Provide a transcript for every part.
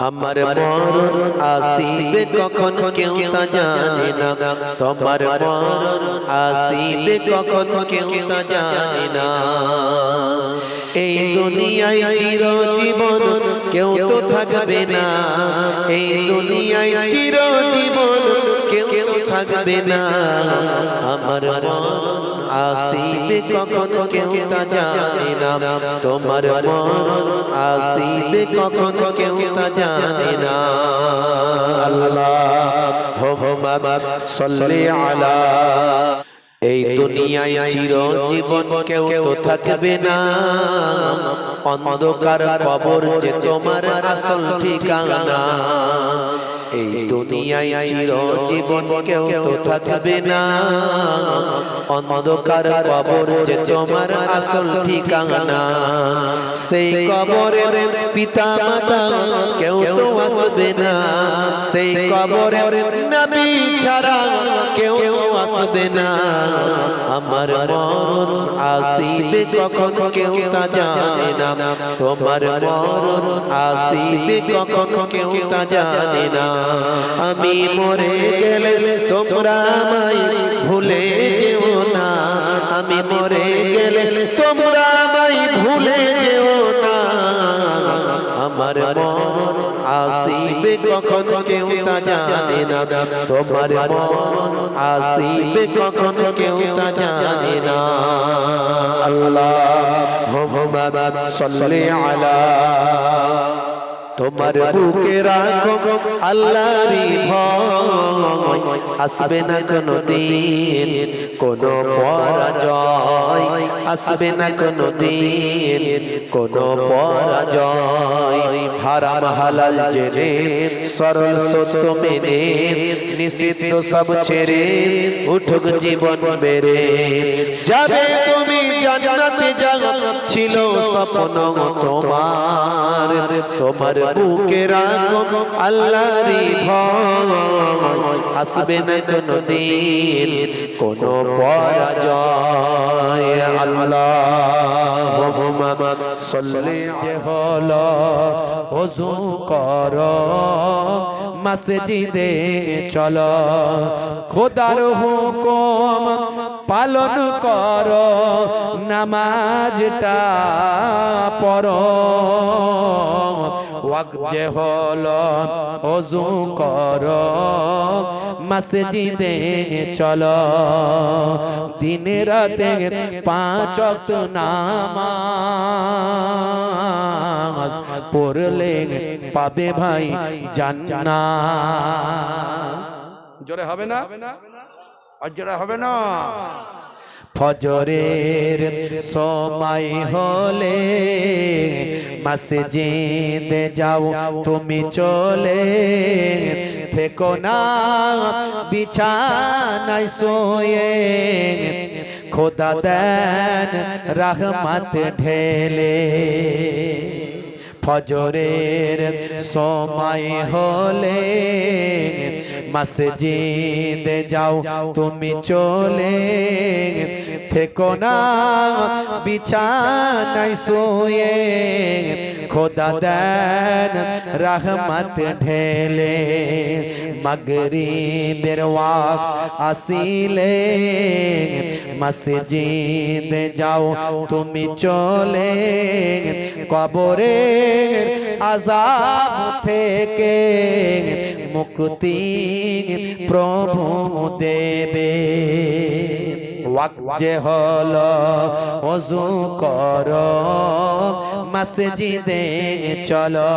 আমার মরণ আসিবে কখন কেউ তা জানে না। তোমার মরণ আসিবে কখন কেউ তা জানে না। এই দুনিয়ায় চির জীবন কেউ তো থাকবে না। এই দুনিয়ায় তো থাকবে না। আমার মরণ আসিবে কখন কেউ তা জানে না। তোমার মরণ আসিবে কখন কেউ তা জানে না। আল্লাহ হো হোমা সাল্লি আলা। এই দুনিয়ায় চিরজীবন কেউ তো থাকবে না। অন্ধকার কবর যে তোমার আসল ঠিকানা। এই দুনিয়ায় চিরজীবন কেউ তো থাকবে না। অন্ধকার কবর যে তোমার আসল ঠিকানা, সেই কবরের পিতা মাতা কেউ তো আসবে না। সেই কবরের নবী ছাড়া কেউ আসবে না। আমার মরণ আসিবে কখন কেউ তা জানে না। তোমার মরণ আসিবে কখন কেউ তা জানে না। আমি মরে গেলে তোমরা আমায় ভুলে যেও না। আমি মরে গেলে তোমরা আমায় ভুলে যেও না। আমার মরণ আসিবে কখন কেউ তা জানে না। তোমার মরণ আসিবে কখন কেউ তা জানে না। আল্লাহ সাল্লি আলা তোমার বুকে রাখো আল্লাহরই ভয়। আসবে না কোনো দিন কোনো পরাজয়। আসবে না কোনো দিন কোনো পরাজয়। হারাম হালাল জেনে, সরল সত্য মেনে, নিষিদ্ধ সব ছেড়ে উঠুক জীবন বেড়ে। যাবে তুমি জান্নাতে ছিল স্বপ্ন তোমার। তোমার বুকে রাখো আল্লাহরই ভয়। আসবে না কোনো দিন কোনো পরাজয়। আল্লাহ সল্লে হলো ওযু কর। মসজিদে চল। খোদার হুকুম পালন কর নামাজটা পড়ো। ওয়াক্ত যে হলো ওযু কর। মসজিদে চলো। দিন রাতে পাঁচ অক্ত নামাজ পড়লে পাবে ভাই জান্নাত। জোরে হবে না? আর জোরে হবে না? ফজরের সময় হলে মসজিদে যাও তুমি চলে থেকো না বিছানায় শোয়ে খোদা দেন রহমত ঢেলে। ফজরের সময় হলে মসজিদে যাও তুমি চলে থেকো না বিছানায় শুয়ে খোদা দেন রহমত ঢেলে, মগরিবের ওয়াক আসিলে, মসজিদে যাও, তুমি চলে কবরে আজাব থেকে মুক্তি প্রভু দেবে। ওয়াক যে হলো, ওযু কর মসজিদে চলো।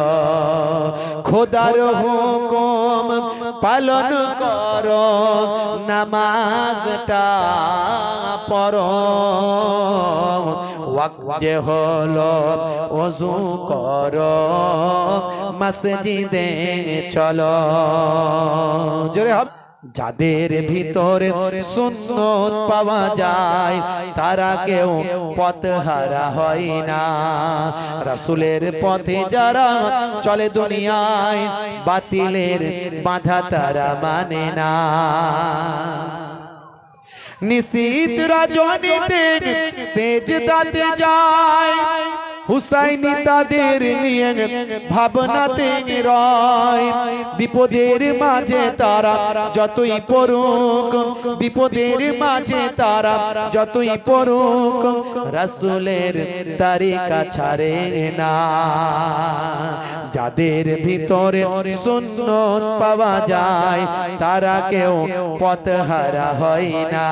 খোদার হুকুম পালন করো, নামাজটা পড়ো। ওয়াক্ত হলো ওযু করো, মসজিদে চলো। জোরে হবে। যাদের ভিতরে সুন্নত পাওয়া যায় তারা কেউ পথ হারা হয় না। রাসুলের পথে যারা চলে দুনিয়ায় বাতিলের বাধা তারা মানে না। নিশীত রজনীতে সেজদাতে যায়। হুসাইনি তাদের নিয়ে ভাবনাতে রয়। বিপদের মাঝে তারা যতই পড়ুক, বিপদের মাঝে তারা যতই পড়ুক, রাসুলের তারিকা ছাড়ে না। যাদের ভিতরে সুন্নত পাওয়া যায়, তারা কেউ পথহারা হয় না।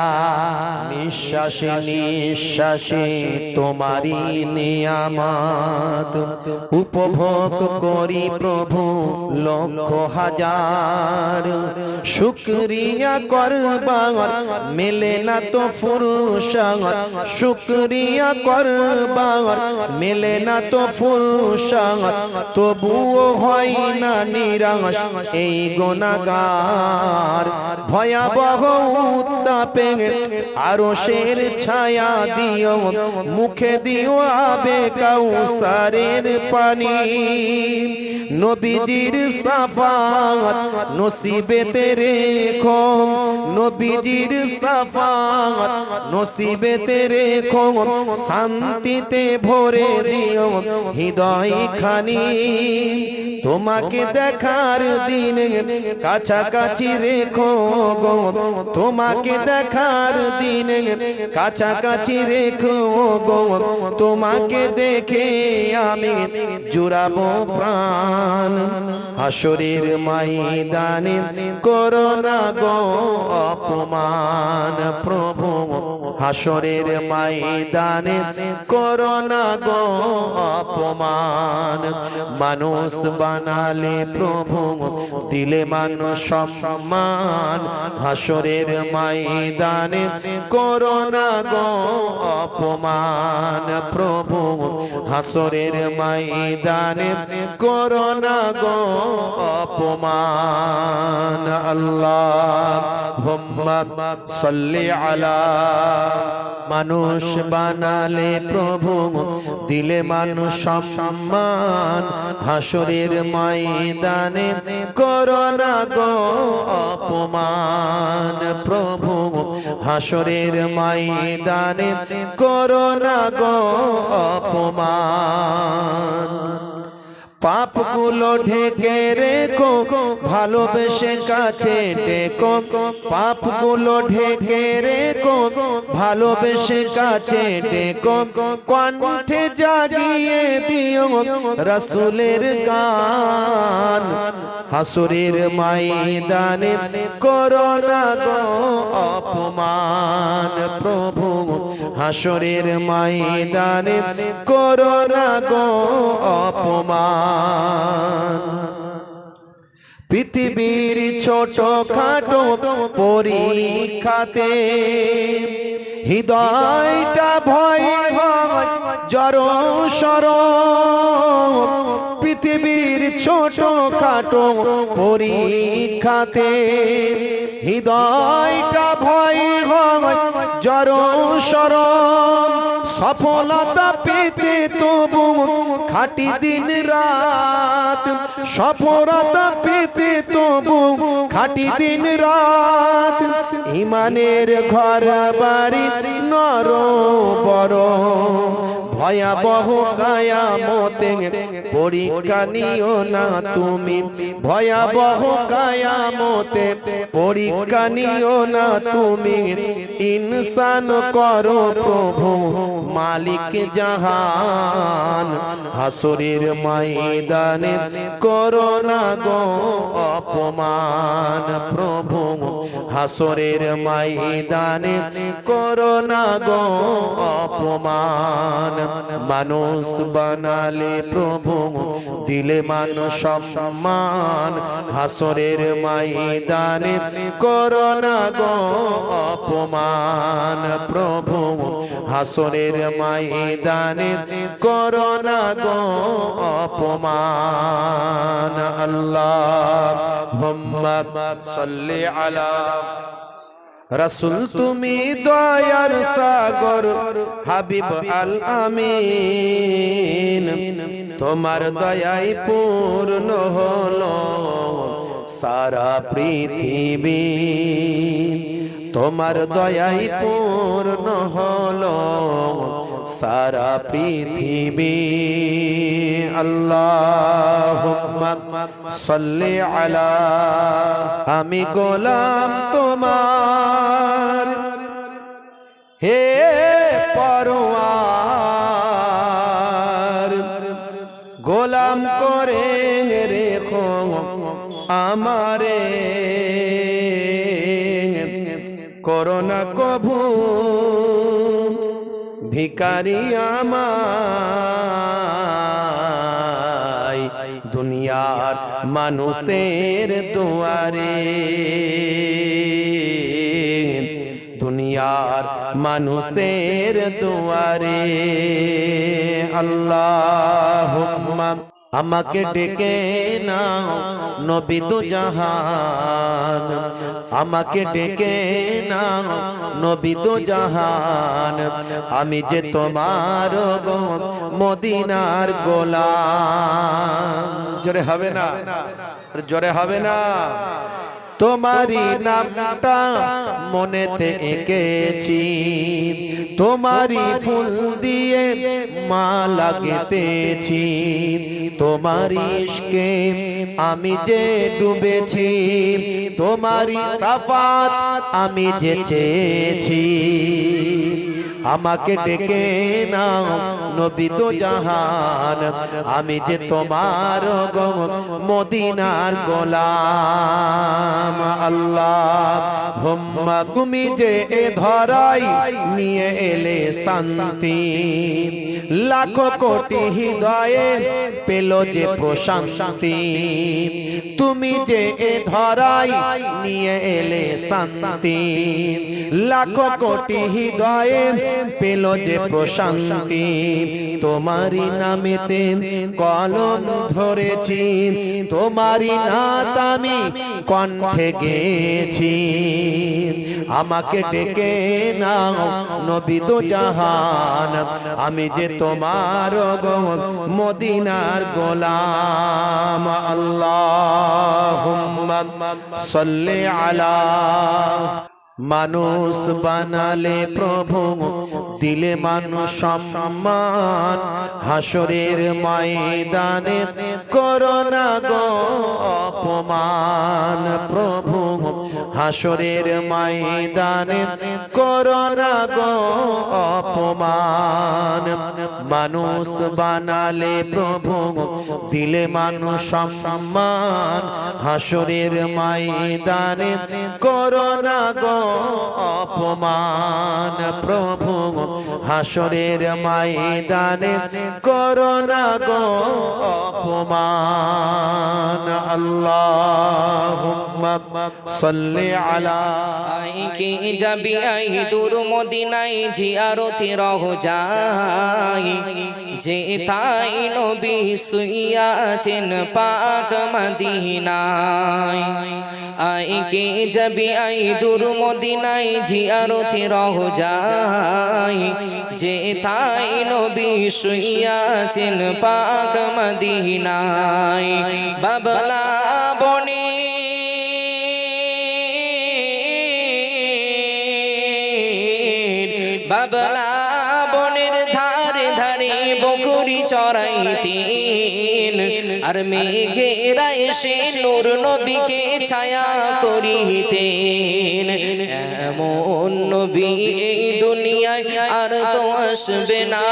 নিঃশ্বাসে নিঃশ্বাসে তোমারই নিয়ামত। উপভোগ করি প্রভু লক্ষ হাজার। শুক্রিয়া করবার মেলে না তো ফুরসাত শুক্রিয়া করবার মেলে না তো ফুরসাত তবুও হয় না নিরাশ, এই গোনাগার ভয়াবহ উত্তাপে আরও শের ছায়া দিও, মুখে দিও আবে কাউসারের পানি। নবীজির সাফাত নসিবেতে রেখো, নবীজির সাফাত নসিবেতে রেখো। শান্তিতে ভরে দিও হৃদয় খানি তোমাকে দেখার দিন কাছাকাছি রেখো গো। তোমাকে দেখার দিন কাছাকাছি রেখো গো। তোমাকে দেখে আমি জুড়াবো প্রাণ। হাসরের ময়দানে করোনা গো অপমান। প্রভু হাসরের ময়দানে করোনা গো অপমান। মানুষ বানালে প্রভু দিলে মানুষ সম্মান। হাসরের ময়দানে করোনা গো অপমান। প্রভু হাসরের ময়দানে করোনা গো অপমান। আল্লাহ সাল্লি আলা মানুষ বানালে প্রভু, দিলে মানুষ সম্মান। হাসরের ময়দানে করোনা গো অপমান। প্রভু, হাসরের ময়দানে করোনা গো অপমান। পাপগুলো ঢেকে রেখো, ভালোবেসে কাছে টেকো পাপগুলো ঢেকে রেখো, ভালোবেসে কাছে টেকো কণ্ঠে জাগিয়ে দিও রসুলের গান। হাসুরের ময়দানে করোনা গো, অপমান প্রভু। হাসরের ময়দানে করোনা গো অপমান। পৃথিবীর ছোট খাটো পরীক্ষাতে হৃদয়টা ভয় ভয় জড় সর পৃথিবীর ছোট খাটো পরীক্ষাতে হৃদয়টা ভয় হয়, জড় সরম সফলতা পেতে তবু খাটি দিন রাত, সফলতা পেতে তবু খাটি দিন রাত। ইমানের ঘর বাড়ি নর বড় ভয়াবহ কায়ামতে পরীক্ষা নিও না তুমি। ভয়াবহ কায়ামতে পরীক্ষা নিও না তুমি। ইনসান করো প্রভু, মালিক জাহান। হাসুরের ময়দানে করোনা গো অপমান। প্রভু, হাসরের ময়দানে করোনা গো অপমান। মানুষ বানালে প্রভু, দিলে মানুষ সম্মান। হাসরের ময়দানে করোনা গো অপমান। প্রভু, হাসরের ময়দানে করোনা গো অপমান। আল্লাহ সাল্লি আলা রসুল তুমি দয়ার সাগর হাবিব আল আমিন তোমার দয়াই পূর্ণ হলো সারা পৃথিবী। তোমার দয়াই পূর্ণ হলো সারা পৃথিবী। আল্লাহ সাল্লি আলা, আমি গোলাম তোমার। হে পরোয়ার, গোলাম করে রেখো আমারে। করোনা কভু ভিকারি আমায় দুনিয়ার মানুষের দুয়ারে। দুনিয়ার মানুষের দুয়ারে। আল্লাহ আমাকে ডেকে নাও নবী দু জাহান। আমাকে ডেকে নাও নবী দু জাহান। আমি যে তোমার গো মদিনার গোলা জোরে হবে না? জোরে হবে না। তোমারই নামটা মনেতে এঁকেছি। তোমারি ফুল দিয়ে মা গেতেছি তোমারই ইশকে আমি যে ডুবেছি। তোমারি সাফাত আমি যে চেয়েছি। আমাকে ডেকে নাও নবী তো জাহান। আমি যে তোমার গো মদিনার গোলাম। আল্লাহ হুম্মা তুমি যে এ ধরাই নিয়ে এলে শান্তি। লাখো কোটি হৃদয়ে পেল যে প্রশান্তি। তুমি যে এ ধরাই নিয়ে এলে শান্তি। লাখো কোটি হৃদয়ে পেল যে প্রশান্তি। তোমারই নামেতে কলম ধরেছি। তোমারই নাত আমি কণ্ঠে গেছি আমাকে ডেকে নাও নবী দু জাহান। আমি যে তোমার গো মদিনার গোলাম। আল্লাহ সাল্লি আলা মানুষ বানালে প্রভু দিলে মানুষ সম্মান। হাসরের ময়দানে করোনা গো অপমান। প্রভু হাসরের ময়দানে করোনা গো অপমান। মানুষ বানালে প্রভু দিলে মানুষ সম্মান। হাসরের ময়দানে করোনা গো অপমান। প্রভু হাসরের ময়দানে করোনা গো অপমান। আল্লাহ সাল্লি আলা কি যাবি আই দূর মদিনাই জিয়ারতি রহ যাই। যে তাই নবী সুইয়াছেন পাক মদিনায়। আই কি যাবি আই দূর মদিনাই জিয়ারতি রহ যাই। যে তাই নবী সুইয়াছেন পাক মদিনায়। বাবলা বনে আর মেঘেরা এসে নূর নবীকে ছায়া করিতেন। এমন নবী এই দুনিয়ায় আর তো আসবে না।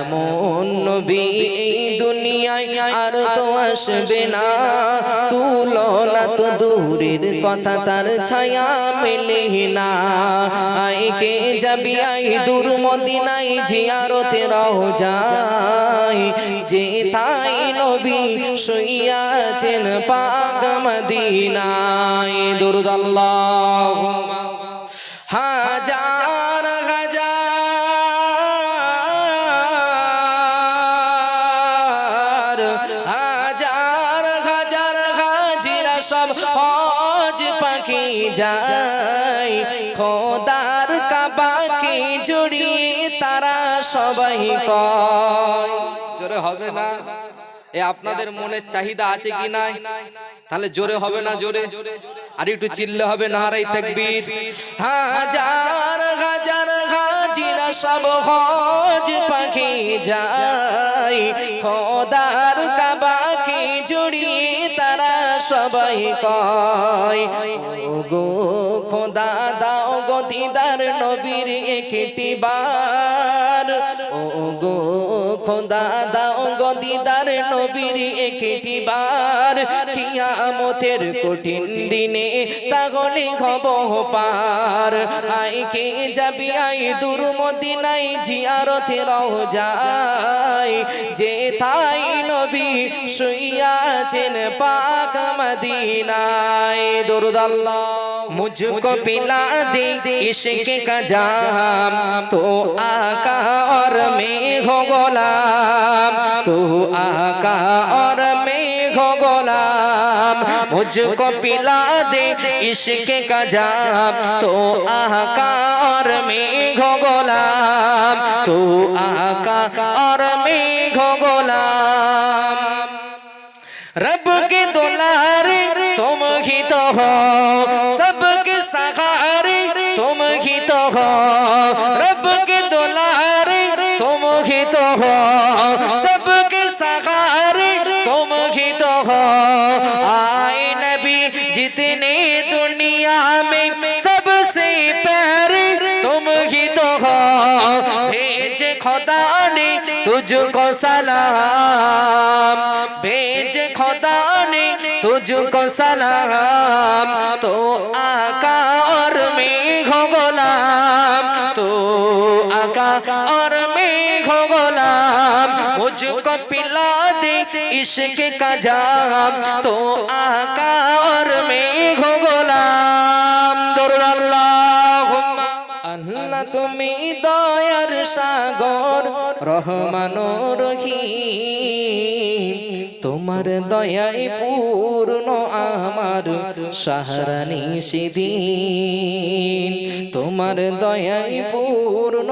এমন নবী এই দুনিয়ায় আর তো আসবে না। দূরের কথা তার ছায়া মেলে না। আইকে যাবি আই দূর মদিনাই জিয়ারতে রহ যাই যে তাই নবী শুইয়াছেন পাক মদিনায়। দুরুদাল্লাহ হাজার সব হজ পাখি যায়। খোদার কাবাকে জড়িয়ে তারা সবাই কয়। জোরে হবে না? এ আপনাদের মনের চাহিদা আছে কি নাই? তাহলে জোরে হবে না জোরে? আর একটু চিল্লে হবে নারাই তাকবীর। হাজার হাজার হাজিরা সব হজ পাখি যায়। খোদার কাবাকে জড়িয়ে তারা সবাই কয় গো খোদা দাও গো দিদার নবীর একটি বার ও গো খোদা দাও গো দিদার নবীর একটি বার কিয়ামতের কঠিন দিনে তাহলে হব পার আই কে যাবি আই দূর মদিনাই জিয়ারতে রহ যায় যে তাই নবী শুইয়াছেন পাক মদিনায় দুরুদাল্লাহ मुझको पिला दे इश्क का जाम तो आका और मैं हो गुलाम तो आका और मैं हो गोलाम, मुझको पिला दे इश्क का जाम। तो आका और मैं हो गोलाम, तू आका और मैं हो गुलाम। तुझको सलाम भेज खुदा ने तुझको सलाम तो आका और मैं हो गुलाम तो आका और मैं हो गुलाम मुझको पिला दे इश्क का जाम तो आका और मैं हो गुलाम সাগর রহমান রহিম। তোমার দয়ায় পূর্ণ আমার সাহারানি সেদিন। তোমার দয়ায় পূর্ণ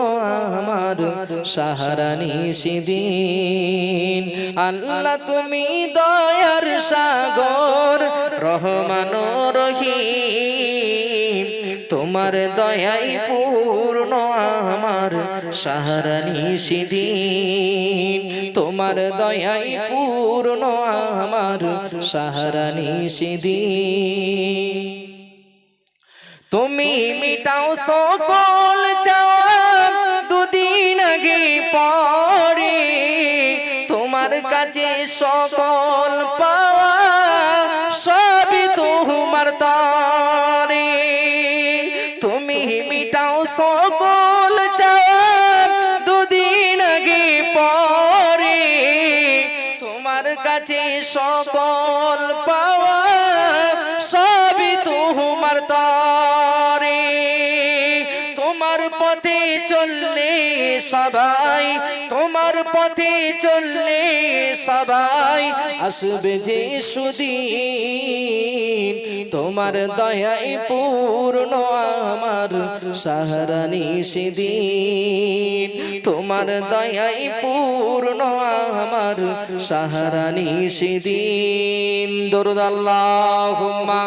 আমার সাহারানি সেদিন। আল্লাহ তুমি দয়ার সাগর রহমান রহিম। তোমার দয়াই পূর্ণ আমার সাহারানি সেদিন। তোমার দয়াই পূর্ণ আমার সাহারানি সেদিন। তুমি মিটাও সকল চাওয়া দুদিন আগে পরে। তোমার কাছে সকল কাছে সকল পাওয়া সবই তোমার তোমার পথে চললে সবাই, তোমার পথে চললে সবাই আসবে যে সুদিন। তোমার দয়াই পূর্ণ আমার সাহারানি সেদিন তোমার দয়াই পূর্ণ আমার সাহারানি সেদিন দরুদ আল্লাহুম্মা।